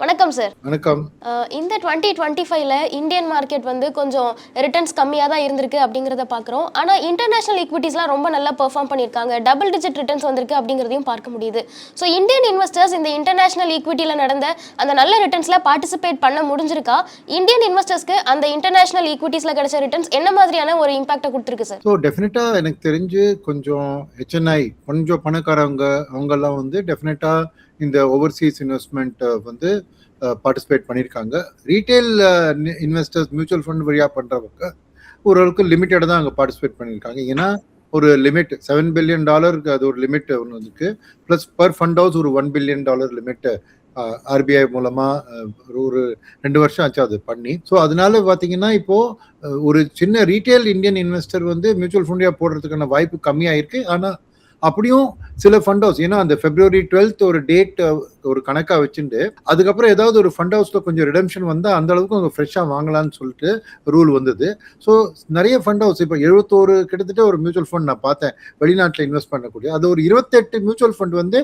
வணக்கம் சார் வணக்கம். இந்த டுவெண்ட்டி டுவெண்ட்டி ஃபைவ்ல இந்தியன் மார்க்கெட் வந்து கொஞ்சம் ரிட்டர்ன்ஸ் கம்மியாக தான் இருந்திருக்கு அப்படிங்கிறத பார்க்குறோம் ஆனால் இன்டர்நேஷனல் ஈக்விட்டிஸ்லாம் ரொம்ப நல்லா பெர்ஃபார்ம் பண்ணியிருக்காங்க. டபுள் டிஜிட் ரிட்டர்ன்ஸ் வந்திருக்கு அப்படிங்கிறதையும் பார்க்க முடியுது. ஸோ இந்தியன் இன்வெஸ்டர்ஸ் இந்த இன்டர்நேஷனல் ஈக்விட்டியில் நடந்த அந்த நல்ல ரிட்டர்ன்ஸில் பார்ட்டிசிபேட் பண்ண முடிஞ்சிருக்கா? இந்தியன் இன்வெஸ்டர்ஸ்க்கு அந்த இன்டர்நேஷனல் ஈக்விட்டிஸில் கிடைச்ச ரிட்டர்ன்ஸ் என்ன மாதிரியான ஒரு இம்பாக்டை கொடுத்துருக்கு சார் ஸோ டெஃபினட்டாக எனக்கு தெரிஞ்சு கொஞ்சம் ஹெச்என்ஐ கொஞ்சம் பணக்காரவங்க அவங்கெல்லாம் வந்து டெஃபினட்டாக இந்த ஓவர்சீஸ் இன்வெஸ்ட்மெண்ட் வந்து பார்ட்டிசிபேட் பண்ணியிருக்காங்க ரீட்டைல் இன்வெஸ்டர்ஸ் மியூச்சுவல் ஃபண்ட் வழியாக பண்ணுறவங்க ஓரளவுக்கு லிமிட்டடாக தான் அங்கே பார்ட்டிசிபேட் பண்ணியிருக்காங்க ஏன்னா ஒரு லிமிட் செவன் பில்லியன் டாலருக்கு அது ஒரு லிமிட் ஒன்று இருக்குது ப்ளஸ் பர் ஃபண்ட் ஹவுஸ் ஒரு one billion dollar limit RBI மூலமாக ஒரு- ஒரு ரெண்டு வருஷம் ஆச்சு அது பண்ணி. ஸோ அதனால பார்த்தீங்கன்னா இப்போது ஒரு சின்ன ரீட்டைல் இந்தியன் இன்வெஸ்டர் வந்து மியூச்சுவல் ஃபண்டியாக போடுறதுக்கான வாய்ப்பு கம்மியாகிருக்கு ஆனால் அப்படியும் சில ஃபண்ட் ஹவுஸ் ஏன்னா அந்த பிப்ரவரி டுவெல்த் ஒரு டேட் ஒரு கணக்காக வச்சுட்டு அதுக்கப்புறம் ஏதாவது ஒரு ஃபண்ட் ஹவுஸில் கொஞ்சம் ரிடம்ஷன் வந்தால் அந்த அளவுக்கு அவங்க ஃப்ரெஷ்ஷாக வாங்கலாம்னு சொல்லிட்டு ரூல் வந்தது. ஸோ நிறைய ஃபண்ட் ஹவுஸ் இப்போ எழுபத்தோரு கிட்டத்தட்ட ஒரு மியூச்சுவல் ஃபண்ட் நான் பார்த்தேன் வெளிநாட்டில் இன்வெஸ்ட் பண்ணக்கூடிய. அது ஒரு இருபத்தெட்டு மியூச்சுவல் ஃபண்ட் வந்து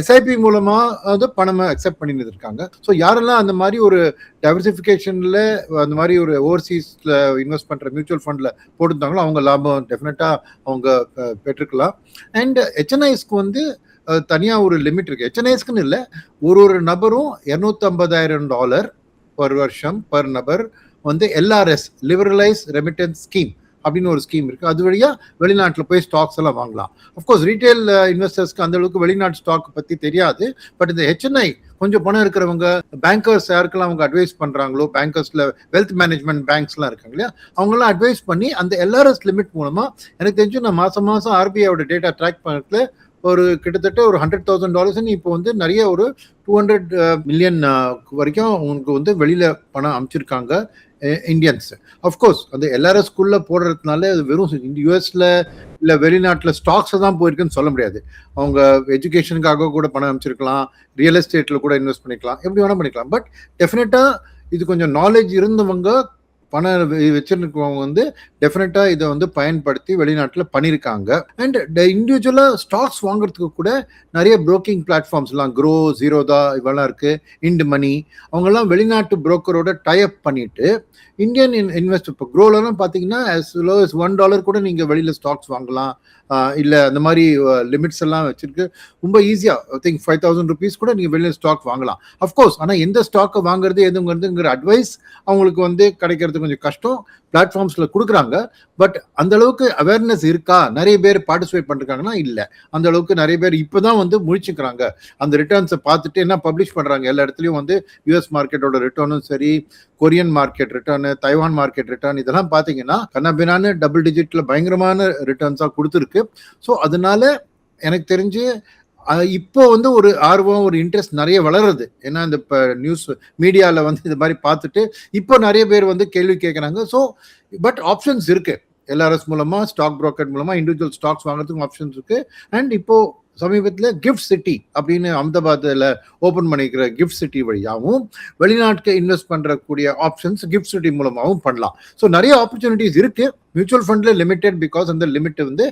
எஸ்ஐபி மூலமாக வந்து பணம் அக்செப்ட் பண்ணிட்டு இருக்காங்க. ஸோ யாரெல்லாம் அந்த மாதிரி ஒரு டைவர்சிஃபிகேஷனில் அந்த மாதிரி ஒரு ஓவர்சீஸில் இன்வெஸ்ட் பண்ணுற மியூச்சுவல் ஃபண்டில் போட்டிருந்தாங்களோ அவங்க லாபம் டெஃபினட்டாக அவங்க பெற்றுக்கலாம். அண்ட் ஹெச்என்ஐஸ்க்கு வந்து தனியாக ஒரு லிமிட் இருக்குது ஹெச்என்ஐஸ்க்குன்னு இல்லை ஒரு ஒரு நபரும் இரநூத்தம்பதாயிரம் டாலர் பர் வருஷம் பர் நபர் வந்து எல்ஆர்எஸ் லிபரலைஸ் ரெமிட்டன்ஸ் ஸ்கீம் அப்படின்னு ஒரு ஸ்கீம் இருக்குது அது வழியா வெளிநாட்டில் போய் ஸ்டாக்ஸ் எல்லாம் வாங்கலாம். அஃப்கோர்ஸ் ரீட்டைல் இன்வெஸ்டர்ஸ்க்கு அந்த அளவுக்கு வெளிநாட்டு ஸ்டாக் பற்றி தெரியாது. பட் இந்த ஹெச்என்ஐ கொஞ்சம் பணம் இருக்கிறவங்க பேங்கர்ஸ் யாருக்கெல்லாம் அவங்க அட்வைஸ் பண்றாங்களோ பேங்கர்ஸ்ல வெல்த் மேனேஜ்மெண்ட் பேங்க்ஸ்லாம் இருக்காங்க இல்லையா அவங்கெல்லாம் அட்வைஸ் பண்ணி அந்த எல்ஆர்எஸ் லிமிட் மூலமா எனக்கு தெரிஞ்சு நான் மாசம் மாசம் ஆர்பிஐயோட டேட்டா ட்ராக் பண்ணுறதுல ஒரு கிட்டத்தட்ட ஒரு ஹண்ட்ரட் தௌசண்ட் டாலர்ஸ்னு இப்போ வந்து நிறைய ஒரு டூ ஹண்ட்ரட் மில்லியன் வரைக்கும் உங்களுக்கு வந்து வெளியில பணம் அமைச்சிருக்காங்க. இந்தியன்ஸ் அஃப்கோர்ஸ் அந்த ஸ்கூல்ல போடுறதுனால அது வெறும் யூஎஸ்ல இல்ல வெளிநாட்டுல ஸ்டாக்ஸ் தான் போயிருக்குன்னு சொல்ல முடியாது. அவங்க எஜுகேஷனுக்காக கூட பணம் அமைச்சிருக்கலாம் ரியல் எஸ்டேட்ல கூட இன்வெஸ்ட் பண்ணிக்கலாம் எப்படி வேணா பண்ணிக்கலாம். பட் டெஃபினட்டா இது கொஞ்சம் நாலேஜ் இருந்தவங்க பணம் வச்சிருக்கவங்க வந்து டெஃபினட்டாக இதை வந்து பயன்படுத்தி வெளிநாட்டில் பண்ணியிருக்காங்க அண்ட் இண்டிவிஜுவலாக ஸ்டாக்ஸ் வாங்குறதுக்கு கூட நிறைய புரோக்கிங் பிளாட்ஃபார்ம்ஸ்லாம் க்ரோ ஜீரோதா இவெல்லாம் இருக்குது இண்ட் மணி அவங்கெல்லாம் வெளிநாட்டு புரோக்கரோட டைப் பண்ணிட்டு இந்தியன் இன்வெஸ்ட் இப்போ க்ரோலலாம் பார்த்தீங்கன்னா as low as one dollar கூட நீங்கள் வெளியில் ஸ்டாக்ஸ் வாங்கலாம். இல்லை அந்த மாதிரி லிமிட்ஸ் எல்லாம் வச்சுருக்கு. ரொம்ப ஈஸியாக I think five thousand rupees கூட நீங்கள் வெளியில் ஸ்டாக் வாங்கலாம். அஃப்கோர்ஸ் ஆனால் எந்த ஸ்டாக்கை வாங்குறது எதுங்கிறதுங்கிற அட்வைஸ் அவங்களுக்கு வந்து கிடைக்கிறது கொஞ்சம் கஷ்டம். பிளாட்ஃபார்ம்ஸில் கொடுக்குறாங்க. பட் அந்த அளவுக்கு அவேர்னஸ் இருக்கா? நிறைய பேர் பார்ட்டிசிபேட் பண்ணிருக்காங்கன்னா இல்லை. அந்த அளவுக்கு நிறைய பேர் இப்போதான் வந்து முழிச்சுக்கிறாங்க. அந்த ரிட்டர்ன்ஸை பார்த்துட்டு என்ன பப்ளிஷ் பண்ணுறாங்க எல்லா இடத்துலையும் வந்து யூஎஸ் மார்க்கெட்டோட ரிட்டர்னும் சரி Korean market return Taiwan market return இதெல்லாம் பார்த்தீங்கன்னா கண்ணபினான்னு டபுள் டிஜிட்ல பயங்கரமான ரிட்டர்ன்ஸாக கொடுத்துருக்கு. ஸோ அதனால எனக்கு தெரிஞ்சு இப்போ வந்து ஒரு ஆர்வம் ஒரு இன்ட்ரெஸ்ட் நிறைய வளருது. ஏன்னா இந்த இப்போ நியூஸ் மீடியாவில் வந்து இது மாதிரி பார்த்துட்டு இப்போ நிறைய பேர் வந்து கேள்வி கேட்குறாங்க ஸோ பட் ஆப்ஷன்ஸ் இருக்கு. எல்ஆர்எஸ் மூலமா ஸ்டாக் ப்ரோக்கர் மூலமா இண்டிவிஜுவல் ஸ்டாக்ஸ் வாங்குறதுக்கும் ஆப்ஷன்ஸ் இருக்கு. அண்ட் இப்போ சமீபத்தில் கிஃப்ட் சிட்டி அப்படின்னு அமதாபாத்தில் ஓப்பன் பண்ணிக்கிற கிஃப்ட் சிட்டி வழியாகவும் வெளிநாட்டுக்கு இன்வெஸ்ட் பண்ணுறக்கூடிய ஆப்ஷன்ஸ் கிஃப்ட் சிட்டி மூலமாகவும் பண்ணலாம். ஸோ நிறைய ஆப்பர்ச்சுனிட்டிஸ் இருக்கு. மியூச்சுவல் ஃபண்ட்ல லிமிடெட் பிகாஸ் அந்த லிமிட் வந்து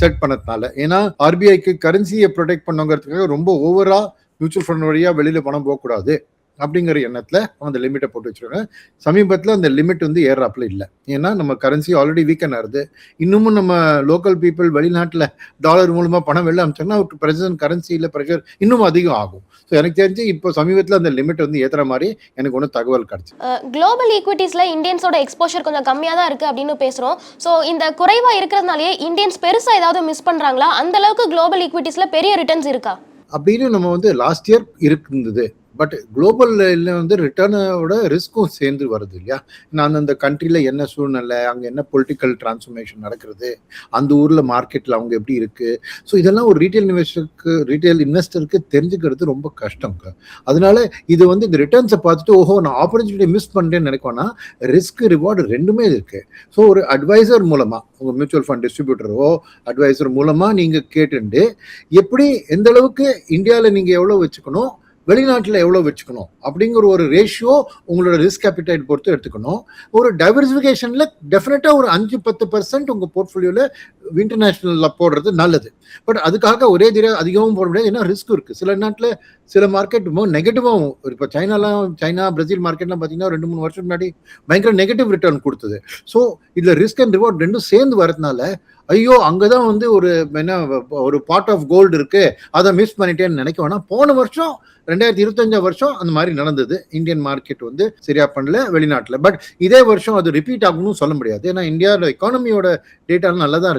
செட் பண்ணதுனால ஏன்னா ஆர்பிஐக்கு கரன்சியை ப்ரொடெக்ட் பண்ணுங்கிறதுக்காக ரொம்ப ஓவரா மியூச்சுவல் ஃபண்ட் வழியா வெளியில பணம் போகக்கூடாது. அப்படிங்கிற எண்ணத்துல அந்த லிமிட்டை போட்டு வச்சிருக்காங்க. சமீபத்தில் அந்த லிமிட் வந்து ஏறாப்புல இல்லை. ஏன்னா நம்ம கரன்சி ஆல்ரெடி வீக்கன் ஆகுது. இன்னமும் நம்ம லோக்கல் பீப்புள் வெளிநாட்டில் டாலர் மூலமா பணம் வெளில அமிச்சாங்கன்னா பிரசன்ட் கரன்சியில் ப்ரெஷர் இன்னும் அதிகம் ஆகும். ஸோ எனக்கு தெரிஞ்சு இப்போ சமீபத்தில் அந்த லிமிட் வந்து ஏத்துற மாதிரி எனக்கு ஒன்றும் தகவல் கிடைச்சு. குளோபல் ஈக்விட்டிஸில் இந்தியன்ஸோட எக்ஸ்போஷர் கொஞ்சம் கம்மியாக தான் இருக்குது அப்படின்னு பேசுகிறோம் ஸோ இந்த குறைவாக இருக்கிறதுனாலே இந்தியன்ஸ் பெருசாக ஏதாவது மிஸ் பண்ணுறாங்களா அந்த அளவுக்கு குளோபல் ஈக்விட்டிஸில் பெரிய ரிட்டர்ன்ஸ் இருக்கா? அப்படின்னு நம்ம வந்து லாஸ்ட் இயர் இருந்தது. பட் குளோபல் வந்து ரிட்டர்னோட ரிஸ்க்கும் சேர்ந்து வருது இல்லையா? நான் அந்தந்த கண்ட்ரியில் என்ன சூழ்நிலை அங்கே என்ன பொலிட்டிக்கல் டிரான்ஸ்ஃபர்மேஷன் நடக்கிறது அந்த ஊரில் மார்க்கெட்டில் அவங்க எப்படி இருக்குது ஸோ இதெல்லாம் ஒரு ரீட்டைல் இன்வெஸ்டருக்கு ரீட்டைல் இன்வெஸ்டருக்கு தெரிஞ்சுக்கிறது ரொம்ப கஷ்டங்க. அதனால இது வந்து இந்த ரிட்டர்ன்ஸை பார்த்துட்டு ஓஹோ நான் ஆப்பர்ச்சுனிட்டி மிஸ் பண்ணுறேன்னு நினைக்கோன்னா ரிஸ்க் ரிவார்டு ரெண்டுமே இருக்குது ஸோ ஒரு அட்வைசர் மூலமாக உங்கள் மியூச்சுவல் ஃபண்ட் டிஸ்ட்ரிபியூட்டரோ அட்வைசர் மூலமாக நீங்கள் கேட்டுண்டு எப்படி எந்த அளவுக்கு இந்தியாவில் நீங்கள் எவ்வளோ வச்சுக்கணும் வெளிநாட்டில் எவ்வளோ வச்சுக்கணும்? அப்படிங்கிற ஒரு ரேஷியோ உங்களோட ரிஸ்க் கேபிட்டைட் பொறுத்து எடுத்துக்கணும். ஒரு டைவர்சிஃபிகேஷனில் டெஃபினட்டாக ஒரு அஞ்சு பத்து பர்சன்ட் உங்கள் போர்ட்ஃபோலியோவில் இன்டர்நேஷ்னலில் போடுறது நல்லது. பட் அதுக்காக ஒரே தடவை அதிகமும் போட முடியாது. ஏன்னா ரிஸ்க் இருக்குது சில நாட்டில் சில மார்க்கெட் நெகட்டிவாகவும் இப்போ சைனாலாம் சைனா பிரேசில் மார்க்கெட்லாம் பார்த்தீங்கன்னா ரெண்டு மூணு வருஷம் முன்னாடி பயங்கர நெகட்டிவ் ரிட்டர்ன் கொடுத்தது. ஸோ இதில் ரிஸ்க் அண்ட் ரிவார்ட் ரெண்டும் சேர்ந்து வரதுனால ஐயோ அங்கே தான் வந்து ஒரு என்ன ஒரு பார்ட் ஆஃப் கோல்டு இருக்குது அதை மிஸ் பண்ணிட்டேன்னு நினைக்க வேணாம். போன வருஷம் ரெண்டாயிரத்தி இருபத்தஞ்சா வருஷம் அந்த மாதிரி நடந்தது. இந்தியன் மார்க்கெட் வந்து சரியா பண்ணல வெளிநாட்டில். பட் இதே வருஷம் அது ரிப்பீட் ஆகணும்னு சொல்ல முடியாது. ஏன்னா இந்தியாவில் எக்கானமியோட டேட்டாலாம் நல்லா தான்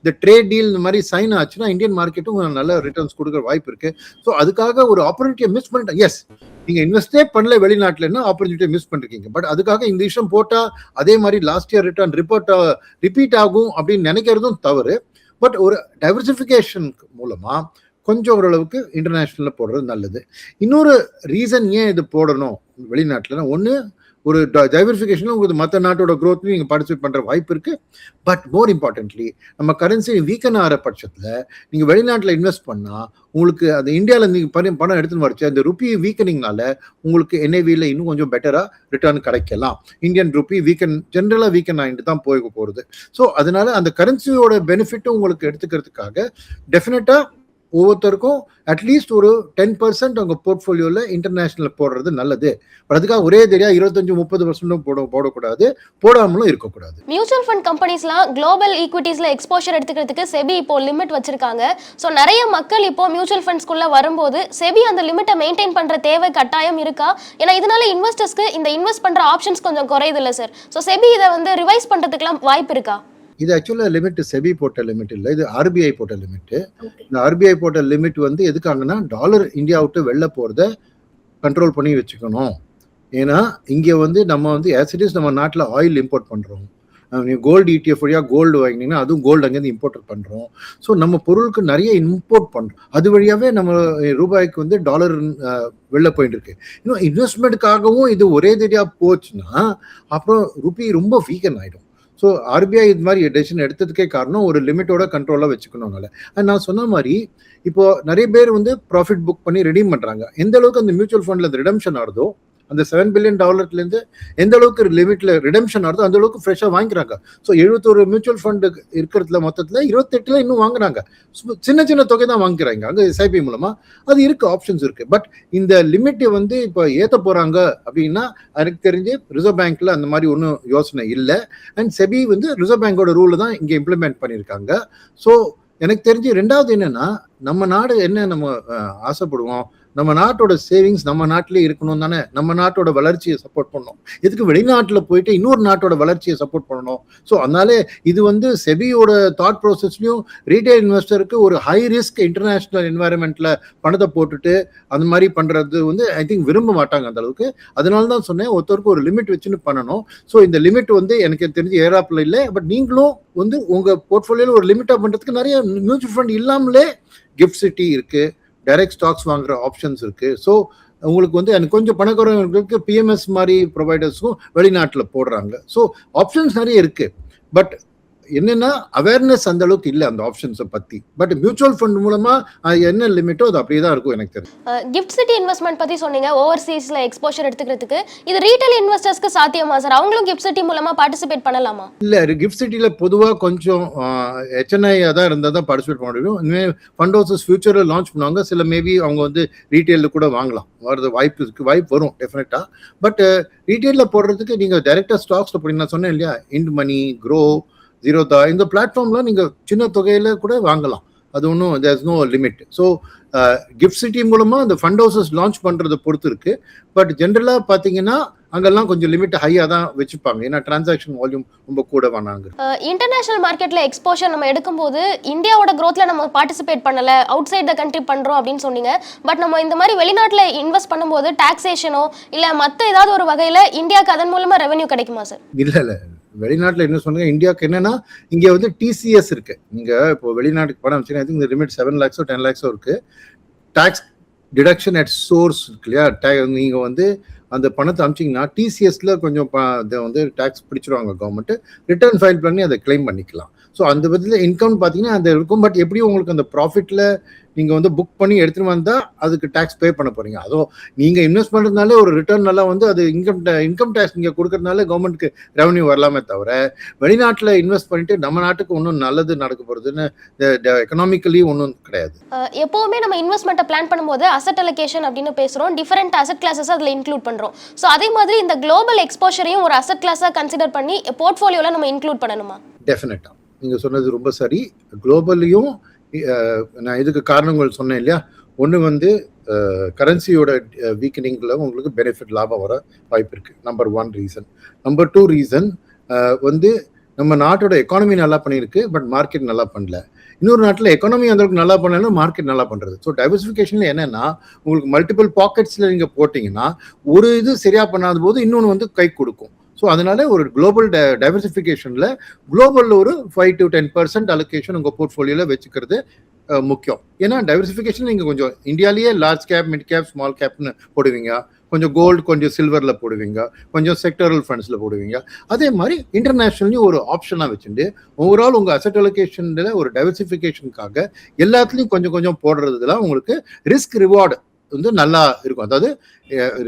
இந்த ட்ரேட் டீல் இந்த மாதிரி சைன் ஆச்சுன்னா இந்தியன் மார்க்கெட்டும் நல்ல ரிட்டர்ன்ஸ் கொடுக்குற வாய்ப்பு இருக்கு. ஸோ அதுக்காக ஒரு ஆப்பர்ச்சுனிட்டியை மிஸ் பண்ணிட்டேன் எஸ் நீங்க இன்வெஸ்டே பண்ணல வெளிநாட்டுலன்னா ஆப்பர்ச்சுனிட்டியை மிஸ் பண்ணிருக்கீங்க. பட் அதுக்காக இந்த விஷயம் போட்டா அதே மாதிரி last year return report repeat ஆகும் அப்படின்னு நினைக்கிறதும் தவறு. பட் ஒரு டைவர்சிஃபிகேஷன் மூலமா கொஞ்சம் ஓரளவுக்கு இன்டர்நேஷ்னலில் போடுறது நல்லது. இன்னொரு ரீசன் ஏன் இது போடணும் வெளிநாட்டுலன்னா ஒன்று ஒரு டைவர்ஃபிகேஷனில் உங்களுக்கு மற்ற நாட்டோட க்ரோத்லையும் நீங்கள் பார்ட்டிசிபேட் பண்ணுற வாய்ப்பு இருக்குது பட் மோர் இம்பார்ட்டன்ட்லி நம்ம கரன்சி வீக்கன் ஆகிற பட்சத்தில் நீங்கள் வெளிநாட்டில் இன்வெஸ்ட் பண்ணால் உங்களுக்கு அந்த இந்தியாவில் நீங்கள் பணம் பணம் எடுத்துன்னு வரச்சு அந்த ருப்பி வீக்கனிங்னால உங்களுக்கு என்ஐவியில் இன்னும் கொஞ்சம் பெட்டராக ரிட்டர்ன் கிடைக்கலாம். இந்தியன் ருப்பி வீக்கன் ஜென்ரலாக வீக்கன் ஆகிட்டு தான் போய் போகிறது ஸோ அதனால அந்த கரன்சியோட பெனிஃபிட்டும் உங்களுக்கு எடுத்துக்கிறதுக்காக டெஃபினட்டாக ஒவ்வொருத்தருக்கும் அட்லீஸ்ட் ஒரு டென் பர்சன்ட் அவங்க போர்ட்ஃபோலியோவில் இன்டர்நேஷனல் போடுறது நல்லது. பட் அதுக்காக ஒரே தெரியா இருபத்தஞ்சு முப்பது பர்சன்ட்டும் போட போடக்கூடாது. போடாமலும் இருக்கக்கூடாது. மியூச்சுவல் ஃபண்ட் கம்பெனிஸ்லாம் குளோபல் ஈக்விட்டிஸில் எக்ஸ்போஷர் எடுத்துக்கிறதுக்கு செபி இப்போ லிமிட் வச்சிருக்காங்க. ஸோ நிறைய மக்கள் இப்போ மியூச்சுவல் ஃபண்ட்ஸ்குள்ளே வரும்போது செபி அந்த லிமிட்டை மெயின்டைன் பண்ணுற தேவை கட்டாயம் இருக்கா? ஏன்னா இதனால இன்வெஸ்டர்ஸ்க்கு இந்த இன்வெஸ்ட் பண்ணுற ஆப்ஷன்ஸ் கொஞ்சம் குறையுது இல்லை சார் ஸோ செபி இதை வந்து ரிவைஸ் பண்ணுறதுக்குலாம் வாய்ப்பு இருக்கா? இது ஆக்சுவலாக லிமிட் செபி போட்ட லிமிட் இல்லை. இது ஆர்பிஐ போட்ட லிமிட் இந்த ஆர்பிஐ போட்ட லிமிட் வந்து எதுக்காங்கன்னா டாலர் இந்தியா விட்டு வெளில போகிறத கண்ட்ரோல் பண்ணி வச்சுக்கணும். ஏன்னா இங்கே வந்து நம்ம வந்து ஆசிடிஸ் நம்ம நாட்டில் ஆயில் இம்போர்ட் பண்ணுறோம் நீங்கள் கோல்டு இடிஎஃப் வழியாக கோல்டு வாங்கினீங்கன்னா அதுவும் கோல்டு அங்கேருந்து இம்போர்ட் பண்ணுறோம் ஸோ நம்ம பொருளுக்கு நிறைய இம்போர்ட் பண்ணுறோம் அது வழியாகவே நம்ம ரூபாய்க்கு வந்து டாலர் வெளில போயிட்டு இருக்கு. இன்னும் இன்வெஸ்ட்மெண்ட்டுக்காகவும் இது ஒரே தெரியாக போச்சுன்னா அப்புறம் ருபி ரொம்ப வீக்கன் ஆகிடும் ஸோ ஆர்பிஐ இது மாதிரி டெசிஷன் எடுத்ததுக்கே காரணம் ஒரு லிமிட்டோட கண்ட்ரோலாக வச்சுக்கணும்னால நான் சொன்ன மாதிரி இப்போ நிறைய பேர் வந்து ப்ராஃபிட் புக் பண்ணி ரெடீம் பண்ணுறாங்க எந்த அளவுக்கு அந்த மியூச்சுவல் ஃபண்டில் அந்த ரிடம்ஷன் ஆகுதோ அந்த செவன் பில்லியன் டாலர்லேருந்து எந்த அளவுக்கு லிமிட்ல ரிடம்ஷன் ஆகுதோ அந்த அளவுக்கு ஃப்ரெஷ்ஷாக வாங்கிக்கிறாங்க. ஸோ எழுபத்தொரு மியூச்சுவல் ஃபண்டு இருக்கிறதுல மொத்தத்தில் இருபத்தெட்டுல இன்னும் வாங்குறாங்க. சின்ன சின்ன தொகை தான் வாங்கிக்கிறாங்க அங்கே எஸ்ஐபி மூலமாக அது இருக்கு ஆப்ஷன்ஸ் இருக்கு. பட் இந்த லிமிட்டை வந்து இப்போ ஏற்ற போகிறாங்க அப்படின்னா எனக்கு தெரிஞ்சு ரிசர்வ் பேங்க்ல அந்த மாதிரி ஒன்றும் யோசனை இல்லை. அண்ட் செபி வந்து ரிசர்வ் பேங்கோட ரூல் தான் இங்கே இம்ப்ளிமெண்ட் பண்ணியிருக்காங்க. ஸோ எனக்கு தெரிஞ்சு ரெண்டாவது என்னன்னா நம்ம நாடு என்ன நம்ம ஆசைப்படுவோம்? நம்ம நாட்டோட சேவிங்ஸ் நம்ம நாட்டிலே இருக்கணும் தானே? நம்ம நாட்டோட வளர்ச்சியை சப்போர்ட் பண்ணணும். எதுக்கு வெளிநாட்டில் போயிட்டு இன்னொரு நாட்டோட வளர்ச்சியை சப்போர்ட் பண்ணணும்? ஸோ அதனால இது வந்து செபியோட தாட் ப்ராசஸ்லையும் ரீட்டைல் இன்வெஸ்டருக்கு ஒரு ஹை ரிஸ்க் இன்டர்நேஷ்னல் என்வாயர்மெண்ட்ல பணத்தை போட்டுட்டு அந்த மாதிரி பண்றது வந்து ஐ திங்க் விரும்ப மாட்டாங்க அந்த அளவுக்கு. அதனால தான் சொன்னேன் ஒருத்தருக்கு ஒரு லிமிட் வச்சுன்னு பண்ணணும். ஸோ இந்த லிமிட் வந்து எனக்கு தெரிஞ்சு ஏராப்பில் இல்லை. பட் நீங்களும் வந்து உங்க போர்ட்ஃபோலியோல ஒரு லிமிட்டா பண்றதுக்கு நிறைய மியூச்சுவல் ஃபண்ட் இல்லாமலே கிஃப்ட் சிட்டி இருக்கு. டைரக்ட் ஸ்டாக்ஸ் வாங்குற ஆப்ஷன்ஸ் இருக்கு. ஸோ உங்களுக்கு வந்து எனக்கு கொஞ்சம் பணக்காரங்களுக்கு பிஎம்எஸ் மாதிரி ப்ரொவைடர்ஸும் வெளிநாட்டில் போடுறாங்க. ஸோ ஆப்ஷன்ஸ் நிறைய இருக்கு. பட் என்னன்னா அவேர்னஸ் அந்த அளவுக்கு இல்லை அந்த ஆப்ஷன்ஸை பத்தி. பட் மியூச்சுவல் ஃபண்ட் மூலமா என்ன லிமிட்டோ அது அப்படியே தான் இருக்கும் எனக்கு தெரியும் கிஃப்ட் சிட்டி இன்வெஸ்ட்மெண்ட் பத்தி சொன்னீங்க. ஓவர்சீஸ்ல எக்ஸ்போஷர் எடுத்துக்கிறதுக்கு. இது ரீட்டைல் இன்வெஸ்டர்ஸ்க்கு சாத்தியமா சார் அவங்களும் கிஃப்ட் சிட்டி மூலமா பார்ட்டிசிபேட் பண்ணலாமா? இல்ல கிஃப்ட் சிட்டில பொதுவா கொஞ்சம் ஹெச்என்ஐ தான் இருந்தால் தான் பார்ட்டிசிபேட் பண்ண முடியும். இனிமேல் ஃபண்ட் ஹவுசஸ் ஃபியூச்சரில் லான்ச் பண்ணுவாங்க. சில மேபி அவங்க வந்து ரீட்டைலில் கூட வாங்கலாம். வரது வாய்ப்பு இருக்கு வாய்ப்பு வரும் டெஃபினட்டா பட் ரீட்டைலில் போடுறதுக்கு நீங்க டைரக்டா ஸ்டாக்ஸ்ல நான் சொன்னேன் இல்லையா? இண்ட் மணி க்ரோ ஜீரோதா இந்த பிளாட்ஃபார்ம்ல நீங்க சின்ன தொகையில கூட வாங்கலாம். அது ஒன்றும் there's no limit so GIFT City மூலமா அந்த ஃபண்ட் ஹவுசஸ் லான்ச் பண்றதை பொறுத்து இருக்கு. பட் ஜென்ரலா பாத்தீங்கன்னா அங்கெல்லாம் கொஞ்சம் லிமிட் ஹையாக தான் வச்சுப்பாங்க. ஏன்னா டிரான்சாக்ஷன் வால்யூம் ரொம்ப கூட வேணாங்க இன்டர்நேஷனல் மார்க்கெட்ல எக்ஸ்போஷர் நம்ம எடுக்கும்போது இந்தியாவோட growthல நம்ம பார்ட்டிசிபேட் பண்ணல. அவுட் சைட் த கண்ட்ரி பண்றோம் அப்படின்னு சொன்னீங்க. பட் நம்ம இந்த மாதிரி வெளிநாட்டுல இன்வெஸ்ட் பண்ணும்போது டாக்ஸேஷனோ இல்ல மத்த ஏதாவது ஒரு வகையில இந்தியாவுக்கு அதன் மூலமா ரெவென்யூ கிடைக்குமா சார் இல்ல இல்ல. வெளிநாட்டில் என்ன சொன்னாங்க இந்தியாவுக்கு என்னன்னா இங்கே வந்து டிசிஎஸ் இருக்கு. நீங்க இப்போ வெளிநாட்டுக்கு பணம் வச்சுன்னா இந்த லிமிட் செவன் லேக்ஸோ டென் லேக்ஸோ இருக்கு. டாக்ஸ் டிடக்ஷன் அட் சோர்ஸ் இருக்கு இல்லையா? டே நீங்க வந்து அந்த பணத்தை அமிச்சிங்கன்னா டிசிஎஸ்ல கொஞ்சம் இதை வந்து டாக்ஸ் பிடிச்சிருவாங்க கவர்மெண்ட் ரிட்டர்ன் ஃபைல் பண்ணி அதை கிளைம் பண்ணிக்கலாம். ஸோ அந்த விதத்தில் இன்கம் பார்த்தீங்கன்னா அந்த இருக்கும். பட் எப்படியும் உங்களுக்கு அந்த ப்ராஃபிட்டில் நீங்கள் வந்து புக் பண்ணி எடுத்துகிட்டு வந்தால் அதுக்கு டேக்ஸ் பே பண்ண போகிறீங்க அதுவும் நீங்கள் இன்வெஸ்ட் பண்ணுறதுனால ஒரு ரிட்டர்ன் நல்லா வந்து அது இன்கம் இன்கம் டேக்ஸ் நீங்கள் கொடுக்கறதுனால கவர்மெண்ட்க்கு ரெவன்யூ வரலாமே தவிர வெளிநாட்டில் இன்வெஸ்ட் பண்ணிட்டு நம்ம நாட்டுக்கு ஒன்றும் நல்லது நடக்க போகிறதுன்னு எக்கனாமிக்கலி ஒன்றும் கிடையாது. எப்போவுமே நம்ம இன்வெஸ்ட்மெண்ட்டை பிளான் பண்ணும்போது அசட் அலோகேஷன் அப்படின்னு பேசுகிறோம் டிஃபரெண்ட் அசட் கிளாஸஸ் அதில் இன்க்ளூட் பண்ணுறோம் ஸோ அதே மாதிரி இந்த குளோபல் எக்ஸ்போஷரையும் ஒரு அசட் கிளாஸாக கன்சிடர் பண்ணி போர்ட்ஃபோலியோவில் நம்ம இன்க்ளூட் பண்ணணுமா? டெஃபினட்டாக நீங்கள் சொன்னது ரொம்ப சரி. குளோபல்லையும் நான் இதுக்கு காரணங்கள் சொன்னேன் இல்லையா? ஒன்று வந்து கரன்சியோட வீக்கனிங்கில் உங்களுக்கு பெனிஃபிட் லாபம் வர வாய்ப்பு இருக்குது number one reason number two reason வந்து நம்ம நாட்டோட எக்கானமி நல்லா பண்ணியிருக்கு பட் மார்க்கெட் நல்லா பண்ணல. இன்னொரு நாட்டில் எக்கானமி அந்த அளவுக்கு நல்லா பண்ணாலும் மார்க்கெட் நல்லா பண்ணுறது ஸோ டைவர்சிஃபிகேஷனில் என்னென்னா உங்களுக்கு மல்டிபிள் பாக்கெட்ஸில் நீங்கள் போட்டிங்கன்னா ஒரு இது சரியாக பண்ணாத போது இன்னொன்று வந்து கை கொடுக்கும். ஸோ அதனால ஒரு குளோபல் டைவர்சிஃபிகேஷனில் குளோபலில் ஒரு five to ten percent allocation உங்கள் போர்ட்ஃபோலியோவில் வச்சுக்கிறது முக்கியம். ஏன்னா டைவர்சிஃபிகேஷன் நீங்கள் கொஞ்சம் இந்தியாலேயே large cap mid cap small கேப்னு போடுவீங்க. கொஞ்சம் கோல்டு கொஞ்சம் சில்வரில் போடுவீங்க. கொஞ்சம் செக்டரல் ஃபண்ட்ஸில் போடுவீங்க. அதே மாதிரி இன்டர்நேஷ்னல்லையும் ஒரு ஆப்ஷனாக வச்சுட்டு ஓவரால் உங்கள் அசட் அலோகேஷனில் ஒரு டைவர்சிஃபிகேஷனுக்காக எல்லாத்துலேயும் கொஞ்சம் கொஞ்சம் போடுறதுல உங்களுக்கு ரிஸ்க் ரிவார்டு வந்து நல்லா இருக்கும். அதாவது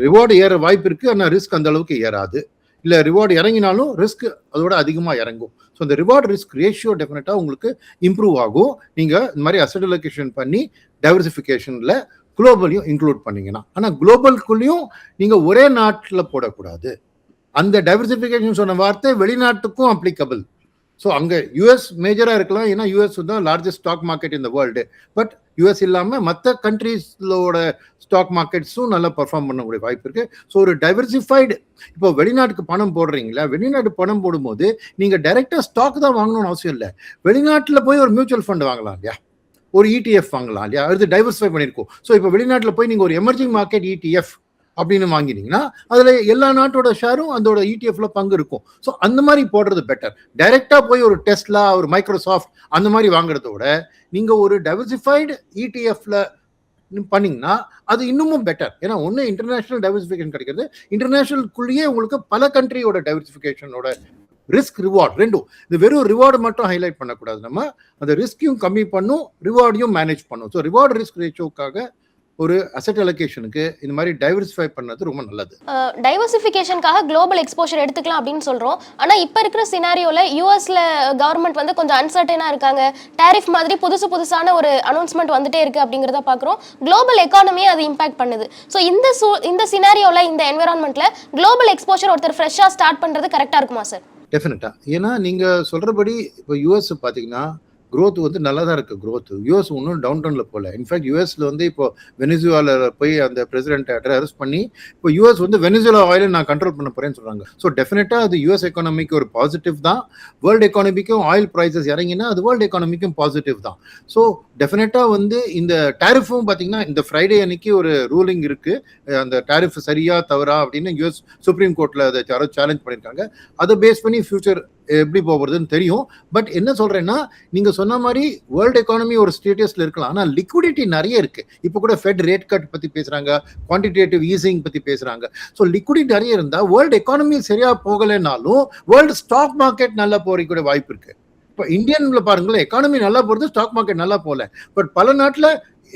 ரிவார்டு ஏற வாய்ப்பு இருக்குது ஆனால் ரிஸ்க் அந்த அளவுக்கு ஏறாது. இல்லை ரிவார்டு இறங்கினாலும் ரிஸ்க் அதோட அதிகமாக இறங்கும். ஸோ இந்த ரிவார்டு ரிஸ்க் ரேஷியோ டெஃபினட்டாக உங்களுக்கு இம்ப்ரூவ் ஆகும். நீங்கள் இந்த மாதிரி அசட் அலோகேஷன் பண்ணி டைவர்சிஃபிகேஷனில் குளோபலையும் இன்க்ளூட் பண்ணிங்கன்னா ஆனால் குளோபல்குள்ளேயும் நீங்கள் ஒரே நாட்டில் போடக்கூடாது. அந்த டைவர்சிஃபிகேஷன் சொன்ன வார்த்தை வெளிநாட்டுக்கும் அப்ளிகபிள் ஸோ அங்கே யூஎஸ் மேஜராக இருக்கலாம் ஏன்னா யூஎஸ் தான் லார்ஜஸ்ட் ஸ்டாக் மார்க்கெட் இந்த வேர்ல்டு பட் யூஎஸ் இல்லாமல் மற்ற கண்ட்ரீஸோட ஸ்டாக் மார்க்கெட்ஸும் நல்லா பர்ஃபார்ம் பண்ணக்கூடிய வாய்ப்பு இருக்குது ஸோ ஒரு டைவர்சிஃபைடு இப்போ வெளிநாட்டுக்கு பணம் போடுறீங்களா? வெளிநாட்டு பணம் போடும்போது நீங்கள் டைரெக்டாக ஸ்டாக் தான் வாங்கணும்னு அவசியம் இல்லை. வெளிநாட்டில் போய் ஒரு மியூச்சுவல் ஃபண்ட் வாங்கலாம் இல்லையா? ஒரு இடிஎஃப் வாங்கலாம் இல்லையா? அது டைவர்சிஃபை பண்ணியிருக்கோம். ஸோ இப்போ வெளிநாட்டில் போய் நீங்கள் ஒரு எமர்ஜிங் மார்க்கெட் இடிஎஃப் அப்படின்னு வாங்கினீங்கன்னா அதில் எல்லா நாட்டோட ஷேரும் அதோட இடிஎஃப்ல பங்கு இருக்கும். ஸோ அந்த மாதிரி போடுறது பெட்டர் டைரெக்டாக போய் ஒரு டெஸ்ட்லா ஒரு மைக்ரோசாஃப்ட் அந்த மாதிரி வாங்குறத விட நீங்கள் ஒரு டைவர்சிஃபைடு இடிஎஃப்ல பண்ணீங்கன்னா அது இன்னமும் பெட்டர் ஏன்னா ஒன்று இன்டர்நேஷனல் டைவர்சிஃபிகேஷன் கிடைக்கிறது இன்டர்நேஷனல்குள்ளேயே உங்களுக்கு பல கண்ட்ரியோட டைவர்சிஃபிகேஷனோட ரிஸ்க் ரிவார்ட் ரெண்டும். இது வெறும் ரிவார்டு மட்டும் ஹைலைட் பண்ணக்கூடாது நம்ம. அந்த ரிஸ்கையும் கம்மி பண்ணும் ரிவார்டையும் மேனேஜ் பண்ணும். ஸோ ரிவார்டு ரிஸ்க் ரேஷியோக்காக ஒரு அசட் அலோகேஷனுக்கு இந்த மாதிரி டைவர்சிஃபை பண்ணது ரொம்ப நல்லது. டைவர்சிஃபிகேஷனுக்காக குளோபல் எக்ஸ்போஷர் எடுத்துக்கலாம் அப்படின்னு சொல்கிறோம் ஆனால் இப்போ இருக்கிற சினாரியோவில் யூஎஸ்ல கவர்மெண்ட் வந்து கொஞ்சம் அன்சர்டனாக இருக்காங்க. டேரிஃப் மாதிரி புதுசு புதுசான ஒரு அனௌன்ஸ்மெண்ட் வந்துட்டே இருக்கு அப்படிங்கிறத பார்க்குறோம் குளோபல் எக்கானமியை அது இம்பாக்ட் பண்ணுது. ஸோ இந்த சூ இந்த சினாரியோவில் இந்த என்விரான்மெண்ட்டில் குளோபல் எக்ஸ்போஷர் ஒருத்தர் ஃப்ரெஷ்ஷாக ஸ்டார்ட் பண்ணுறது கரெக்டாக இருக்குமா சார் டெஃபினட்டா ஏன்னா நீங்க சொல்றபடி இப்போ யூஎஸ் பாத்தீங்கன்னா க்ரோத் வந்து நல்லா தான் இருக்குது க்ரோத் யூஎஸ் ஒன்றும் டவுன் டவுனில் போகல இன்ஃபேக்ட் யூஎஸ்ல வந்து இப்போ வெனிசுவால போய் அந்த பிரசிடென்ட் அரெஸ்ட் பண்ணி இப்போ யூஎஸ் வந்து வெனிசுவலா ஆயிலை நான் கண்ட்ரோல் பண்ண போகிறேன்னு சொல்கிறாங்க ஸோ டெஃபினட்டாக அது யூஎஸ் எக்கானமிக்கு ஒரு பாசிட்டிவ் தான். வேர்ல்டு எக்கானமிக்கும் ஆயில் ப்ரைஸஸ் இறங்கினா அது வேர்ல்டு எக்கானமிக்கும் பாசிட்டிவ் தான். ஸோ டெஃபினட்டாக வந்து இந்த டேரிஃபும் பார்த்தீங்கன்னா இந்த ஃப்ரைடே அன்னைக்கு ஒரு ரூலிங் இருக்குது அந்த டேரிஃப் சரியா தவறா அப்படின்னு யூஎஸ் சுப்ரீம் கோர்ட்டில் அதை யாரோ சேலஞ்ச் பண்ணியிருக்காங்க அதை பேஸ் பண்ணி ஃபியூச்சர் எப்படி போகிறதுன்னு தெரியும். பட் என்ன சொல்கிறேன்னா நீங்கள் சொன்ன மாதிரி வேர்ல்டு எக்கானமி ஒரு ஸ்டேட்டஸில் இருக்கலாம். ஆனால் லிக்விடிட்டி நிறைய இருக்குது இப்போ கூட ஃபெட் ரேட் கட் பற்றி பேசுகிறாங்க குவான்டிடேட்டிவ் ஈஸிங் பற்றி பேசுகிறாங்க ஸோ லிக்விடிட்டி நிறைய இருந்தால் வேர்ல்டு எக்கானமி சரியாக போகலைனாலும் வேர்ல்டு ஸ்டாக் மார்க்கெட் நல்லா போறதுக்கு வாய்ப்பு இருக்குது இப்போ இந்தியன்ல பாருங்களேன் எக்கானமி நல்லா போகிறது ஸ்டாக் மார்க்கெட் நல்லா போகல. பட் பல நாட்டில்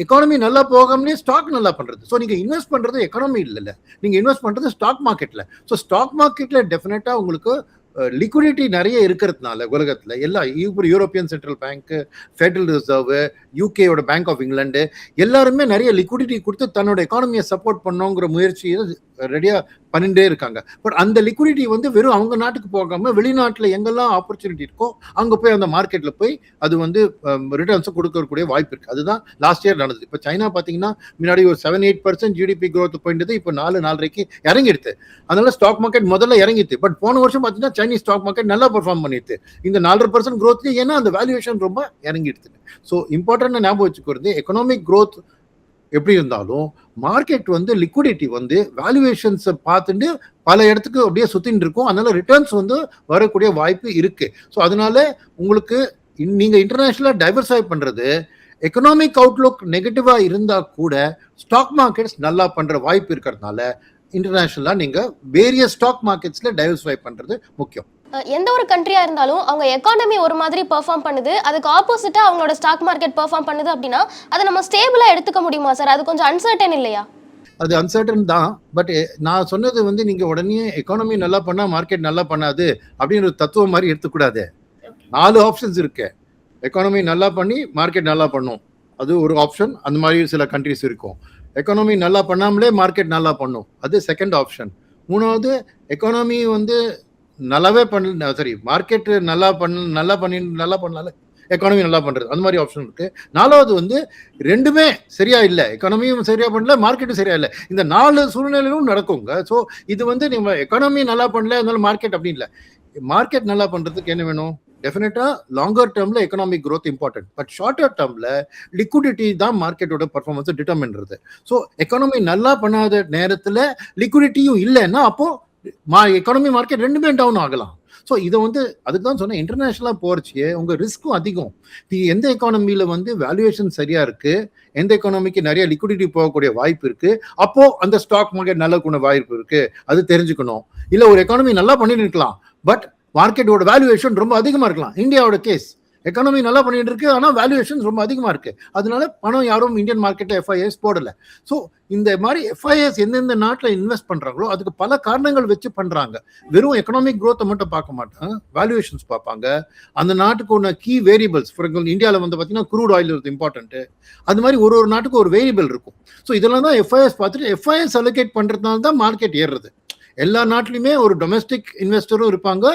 எக்கானமி நல்லா போகாமலே ஸ்டாக் நல்லா பண்ணுறது ஸோ நீங்கள் இன்வெஸ்ட் பண்ணுறது எக்கானமி இல்லைல்ல. நீங்கள் இன்வெஸ்ட் பண்ணுறது ஸ்டாக் மார்க்கெட்டில் ஸோ ஸ்டாக் மார்க்கெட்டில் டெஃபினட்டாக உங்களுக்கு லிக்விடிட்டி நிறைய இருக்கிறதுனால உலகத்தில் எல்லா இப்போ யூரோப்பியன் சென்ட்ரல் பேங்க்கு ஃபெடரல் ரிசர்வ் யூகேயோட பேங்க் ஆஃப் இங்கிலாண்டு எல்லாருமே நிறைய லிக்விடிட்டி கொடுத்து தன்னோட எக்கானமியை சப்போர்ட் பண்ணோங்கிற முயற்சியை ரெடியாக பண்ணிட்டே இருக்காங்க. பட் அந்த லிக்விடிட்டி வந்து வெறும் அவங்க நாட்டுக்கு போகாம வெளிநாட்டில் எங்கெல்லாம் ஆப்பர்ச்சுனிட்டி இருக்கோ அங்கே போய் அந்த மார்க்கெட்டில் போய் அது வந்து ரிட்டர்ன்ஸும் கொடுக்கக்கூடிய வாய்ப்பு இருக்குது அதுதான் லாஸ்ட் இயர் நடந்தது. இப்போ சைனா பார்த்தீங்கன்னா முன்னாடி ஒரு seven eight percent GDP growth போயிட்டது. இப்போ நாலு நாலரைக்கு இறங்கிடுது. அதனால ஸ்டாக் மார்க்கெட் முதல்ல இறங்கிட்டு பட் போன வருஷம் பார்த்தீங்கன்னா சைனீஸ் ஸ்டாக் மார்க்கெட் நல்லா பெர்ஃபார்ம் பண்ணிடுது. இந்த நாலரை பர்சன்ட் க்ரோத்லேயே ஏன்னா அந்த வேல்யூவேஷன் ரொம்ப இறங்கிடுது. ஸோ இம்பார்ட்டன்ட் ஞாபகம் வச்சுக்கிறது எக்கனாமிக் க்ரோத் எப்படி இருந்தாலும் மார்க்கெட் வந்து லிக்விடிட்டி வந்து வேல்யூவேஷன்ஸை பார்த்துட்டு பல இடத்துக்கு அப்படியே சுத்தின்னு இருக்கும். அதனால ரிட்டர்ன்ஸ் வந்து வரக்கூடிய வாய்ப்பு இருக்கு. ஸோ அதனால உங்களுக்கு இன்- நீங்க இன்டர்நேஷனலா டைவர்ஸை பண்றது எக்கனாமிக் அவுட்லுக் நெகட்டிவா இருந்தா கூட ஸ்டாக் மார்க்கெட்ஸ் நல்லா பண்ற வாய்ப்பு இருக்கிறதுனால இன்டர்நேஷனலா நீங்க வேரியஸ் ஸ்டாக் மார்க்கெட்ஸ்ல டைவர்சிஃபை பண்றது முக்கியம். எந்த ஒரு கண்ட்ரியாக இருந்தாலும் அவங்க எக்கானமி ஒரு மாதிரி பெர்ஃபார்ம் பண்ணுது. அதுக்கு ஆப்போசிட்டாக அவங்களோட ஸ்டாக் மார்க்கெட் பெர்ஃபார்ம் பண்ணுது அப்படின்னா அதை நம்ம ஸ்டேபிளாக எடுத்துக்க முடியுமா சார் அது கொஞ்சம் அன்சர்டன் இல்லையா? அது அன்சர்டன் தான். பட் eh, நான் சொன்னது வந்து நீங்கள் உடனே எக்கானமி நல்லா பண்ணால் மார்க்கெட் நல்லா பண்ணாது அப்படின்னு ஒரு தத்துவம் மாதிரி எடுத்துக்கூடாது. நாலு ஆப்ஷன்ஸ் இருக்கு. எக்கானமி நல்லா பண்ணி மார்க்கெட் நல்லா பண்ணும். அது ஒரு ஆப்ஷன் அந்த மாதிரி சில கண்ட்ரிஸ் இருக்கும். எக்கானமி நல்லா பண்ணாமலே மார்க்கெட் நல்லா பண்ணும். அது செகண்ட் ஆப்ஷன் மூணாவது எக்கானமி வந்து நல்லாவே பண்ண சாரி மார்க்கெட்டு நல்லா பண்ண நல்லா பண்ணி நல்லா பண்ணால எக்கானமி நல்லா பண்ணுறது அந்த மாதிரி ஆப்ஷன் இருக்குது நாலாவது வந்து ரெண்டுமே சரியா இல்லை. எக்கானமியும் சரியாக பண்ணல மார்க்கெட்டும் சரியா இல்லை. இந்த நாலு சூழ்நிலையிலும் நடக்குங்க. ஸோ இது வந்து நம்ம எக்கானமி நல்லா பண்ணல அதனால மார்க்கெட் அப்படி இல்லை. மார்க்கெட் நல்லா பண்ணுறதுக்கு என்ன வேணும்? டெஃபினட்டாக லாங்கர் டேர்மில் economic growth important but shorter டேர்மில் லிக்விடிட்டி தான் மார்க்கெட்டோட பர்ஃபார்மன்ஸை டிட்டர்மின்றது ஸோ எக்கனாமி நல்லா பண்ணாத நேரத்தில் லிக்விடிட்டியும் இல்லைன்னா அப்போது மா எக்கானமி மார்க்கெட் ரெண்டுமே டவுன் ஆகலாம். ஸோ இதை வந்து அதுக்கு தான் சொன்னேன் இன்டர்நேஷனலாக போகிறச்சியே உங்கள் ரிஸ்க்கும் அதிகம். நீ எந்த எக்கானமியில் வந்து வேல்யூவேஷன் சரியாக இருக்குது எந்த எக்கானமிக்கு நிறைய லிக்விடிட்டி போகக்கூடிய வாய்ப்பு இருக்கு அப்போது அந்த ஸ்டாக் மார்க்கெட் நல்ல கொண்ட வாய்ப்பு இருக்குது அது தெரிஞ்சுக்கணும். இல்லை ஒரு எக்கானமி நல்லா பண்ணிட்டு இருக்கலாம் பட் மார்க்கெட்டோட வேல்யூவேஷன் ரொம்ப அதிகமாக இருக்கலாம். இந்தியாவோட கேஸ் எக்கானமி நல்லா பண்ணிட்டு இருக்கு ஆனால் வேல்யூவேஷன் ரொம்ப அதிகமாக இருக்கு. அதனால பணம் யாரும் இந்தியன் மார்க்கெட்டை எஃப்ஐஎஸ் போடல. ஸோ இந்த மாதிரி எஃப்ஐஎஸ் எந்தெந்த நாட்டில் இன்வெஸ்ட் பண்றாங்களோ அதுக்கு பல காரணங்கள் வச்சு பண்றாங்க. வெறும் எக்கனாமிக் க்ரோத்தை மட்டும் பார்க்க மாட்டாங்க வேல்யூவேஷன்ஸ் பார்ப்பாங்க. அந்த நாட்டுக்கு ஒன்று கீ வேரியபிள்ஸ் ஃபார் எக்ஸாம்பிள் இந்தியாவில் வந்து பார்த்தீங்கன்னா குரூட் ஆயில் இருக்குது இம்பார்ட்டன்ட் அது மாதிரி ஒரு ஒரு நாட்டுக்கு ஒரு வேரியபிள் இருக்கும். ஸோ இதெல்லாம் தான் எஃப்ஐஎஸ் பார்த்துட்டு எஃப்ஐஎஸ் அலோகேட் பண்ணுறதுனால தான் மார்க்கெட் ஏறுறது. எல்லா நாட்டிலையுமே ஒரு டொமஸ்டிக் இன்வெஸ்டரும் இருப்பாங்க.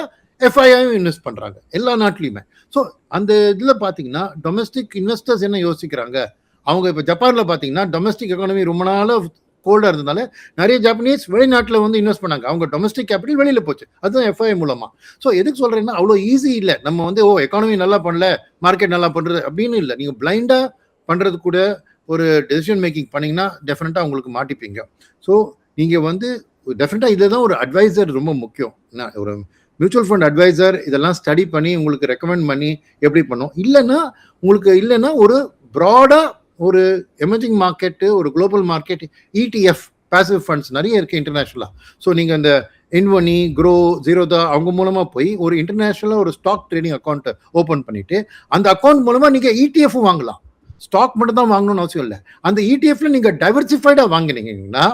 எஃப்ஐஐயும் இன்வெஸ்ட் பண்ணுறாங்க எல்லா நாட்டிலையுமே ஸோ அந்த இதில் பார்த்தீங்கன்னா டொமஸ்டிக் இன்வெஸ்டர்ஸ் என்ன யோசிக்கிறாங்க? அவங்க இப்போ ஜப்பானில் பார்த்தீங்கன்னா டொமஸ்டிக் எக்கானமி ரொம்ப நாளாக கோல்டாக இருந்ததுனால நிறைய ஜாப்பனீஸ் வெளிநாட்டில் வந்து இன்வெஸ்ட் பண்ணாங்க. அவங்க டொமஸ்டிக் கேபிட்டல் வெளியில் போச்சு. அதுதான் எஃப்ஐ மூலமாக ஸோ எதுக்கு சொல்கிறேன்னா அவ்வளோ ஈஸி இல்லை. நம்ம வந்து ஓ எக்கானமி நல்லா பண்ணல மார்க்கெட் நல்லா பண்ணுறது அப்படின்னு இல்லை. நீங்கள் பிளைண்டாக பண்ணுறது கூட ஒரு டெசிஷன் மேக்கிங் பண்ணிங்கன்னா டெஃபினட்டாக உங்களுக்கு மாட்டிப்பீங்க. ஸோ நீங்கள் வந்து டெஃபினட்டாக இதில் தான் ஒரு அட்வைசர் ரொம்ப முக்கியம். என்ன, ஒரு மியூச்சுவல் ஃபண்ட் அட்வைசர் இதெல்லாம் ஸ்டடி பண்ணி உங்களுக்கு ரெக்கமெண்ட் பண்ணி எப்படி பண்ணும்? இல்லைன்னா உங்களுக்கு இல்லைன்னா ஒரு ப்ராடாக ஒரு எமர்ஜிங் மார்க்கெட்டு ஒரு global market ETF passive funds நிறைய இருக்குது இன்டர்நேஷ்னலாக ஸோ நீங்கள் இந்த இன்வனி க்ரோ ஜீரோதா அவங்க மூலமாக போய் ஒரு இன்டர்நேஷ்னலாக ஒரு ஸ்டாக் ட்ரேடிங் அக்கௌண்ட்டை ஓப்பன் பண்ணிவிட்டு அந்த அக்கௌண்ட் மூலமாக நீங்கள் இடிஎஃப்பும் வாங்கலாம். ஸ்டாக் மட்டும் தான் வாங்கணும்னு அவசியம் இல்லை. அந்த இடிஎஃப்ல நீங்கள் டைவர்சிஃபைடாக வாங்கினீங்கன்னா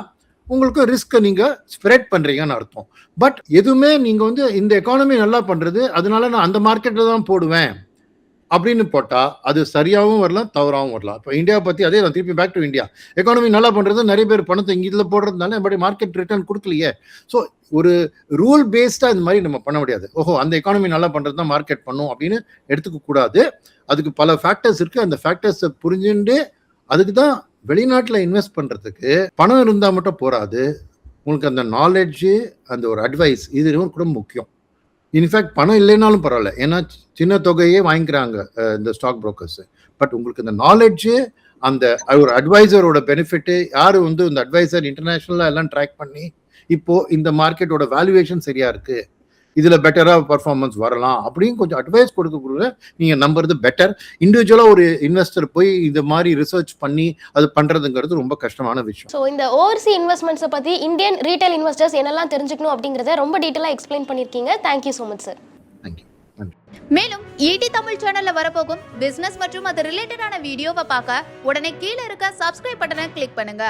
உங்களுக்கு ரிஸ்க்கை நீங்கள் ஸ்ப்ரெட் பண்ணுறீங்கன்னு அர்த்தம். பட் எதுவுமே நீங்கள் வந்து இந்த எக்கானமி நல்லா பண்ணுறது அதனால நான் அந்த மார்க்கெட்டில் தான் போடுவேன் அப்படின்னு போட்டால் அது சரியாகவும் வரலாம் தவறாகவும் வரலாம். இப்போ இந்தியா பற்றி அதே நான் திருப்பி பேக் டு இந்தியா எக்கானமி நல்லா பண்ணுறது நிறைய பேர் பணத்தை இங்கே இதில் போடுறதுனால எப்படி மார்க்கெட் ரிட்டர்ன் கொடுக்கலையே. ஸோ ஒரு ரூல் பேஸ்டாக இந்த மாதிரி நம்ம பண்ண முடியாது. ஓஹோ அந்த எக்கானமி நல்லா பண்ணுறது தான் மார்க்கெட் பண்ணும் அப்படின்னு எடுத்துக்க கூடாது. அதுக்கு பல ஃபேக்டர்ஸ் இருக்குது அந்த ஃபேக்டர்ஸை புரிஞ்சுட்டு அதுக்கு தான் வெளிநாட்டில் இன்வெஸ்ட் பண்ணுறதுக்கு பணம் இருந்தால் மட்டும் போராது உங்களுக்கு அந்த நாலேஜு அந்த ஒரு அட்வைஸ் இது கூட முக்கியம். இன்ஃபேக்ட் பணம் இல்லைனாலும் பரவாயில்ல. ஏன்னா சின்ன தொகையே வாங்கிக்கிறாங்க இந்த ஸ்டாக் புரோக்கர்ஸ் பட் உங்களுக்கு இந்த நாலேஜு அந்த ஒரு அட்வைசரோட பெனிஃபிட்டு யார் வந்து இந்த அட்வைசர் இன்டர்நேஷ்னலாக எல்லாம் ட்ராக் பண்ணி இப்போது இந்த மார்க்கெட்டோட வேல்யூவேஷன் சரியாக இருக்குது இதுல பெட்டரா பர்ஃபார்மன்ஸ் வரலாம். அப்படின்னு கொஞ்சம் அட்வைஸ் கொடுக்கக்கூடிய நீங்க நம்புறது பெட்டர் இண்டிவிஜுவலா ஒரு இன்வெஸ்டர் போய் இந்த மாதிரி ரிசர்ச் பண்ணி அது பண்றதுங்கிறது ரொம்ப கஷ்டமான விஷயம். ஸோ இந்த ஓவர்சி இன்வெஸ்ட்மெண்ட்ஸை பற்றி இந்தியன் ரீட்டைல் இன்வெஸ்டர்ஸ் என்னெல்லாம் தெரிஞ்சுக்கணும் அப்படிங்கிறத ரொம்ப டீட்டெயிலாக எக்ஸ்பிளைன் பண்ணியிருக்கீங்க. Thank you so much sir thank you நன்றி மேலும் ஈடி தமிழ் சேனல்ல வரப்போகும் பிசினஸ் மற்றும் அது ரிலேட்டடான வீடியோவை பார்க்க உடனே கீழே இருக்க சப்ஸ்கிரைப் பட்டனை கிளிக் பண்ணுங்க.